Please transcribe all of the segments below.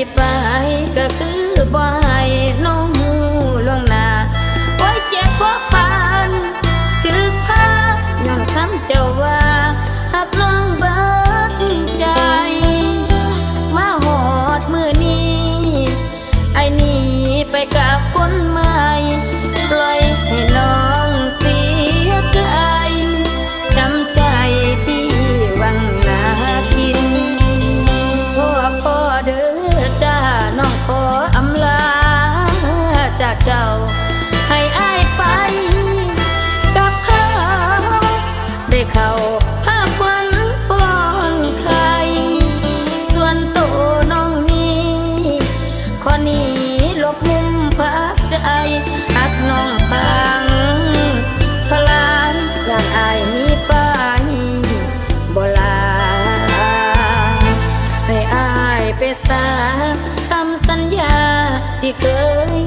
สิไปก็คือบ่ให้น้อง เจ้า ให้อายไป กับเขาได้เข้าภาพวันปอนไข่ส่วนโตน้องนี้ขอนี้ลบมุมพักใจอักน้องพังพลานอยากอายนี้ไปบ่ลาให้อายไปสาคำสัญญาที่เคย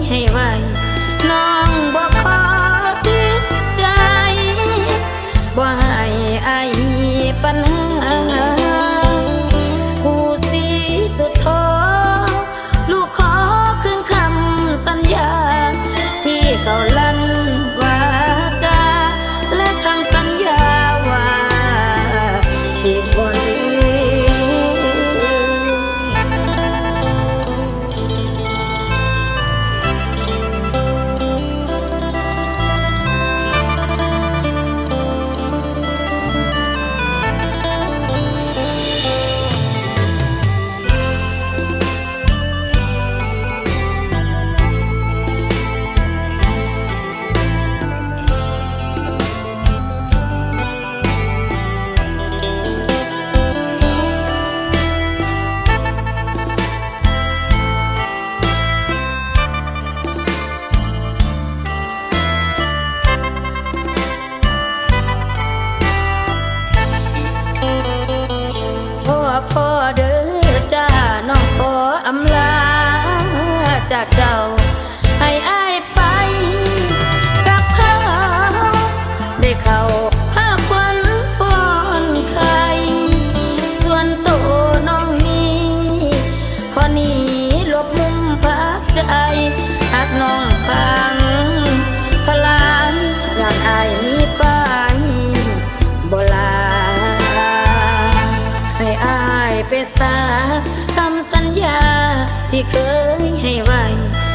ำลาจากเจ้า ให้อายไป กับเขาได้เข้าภาพวันปอนไข่ส่วนตัวน้องนี้ขอนี้ลบมุมพักใจหักน้องพังพลานอยากอายนี้ไปบ่ลาให้อายไปสาคำสัญญา ที่เคยให้ไว้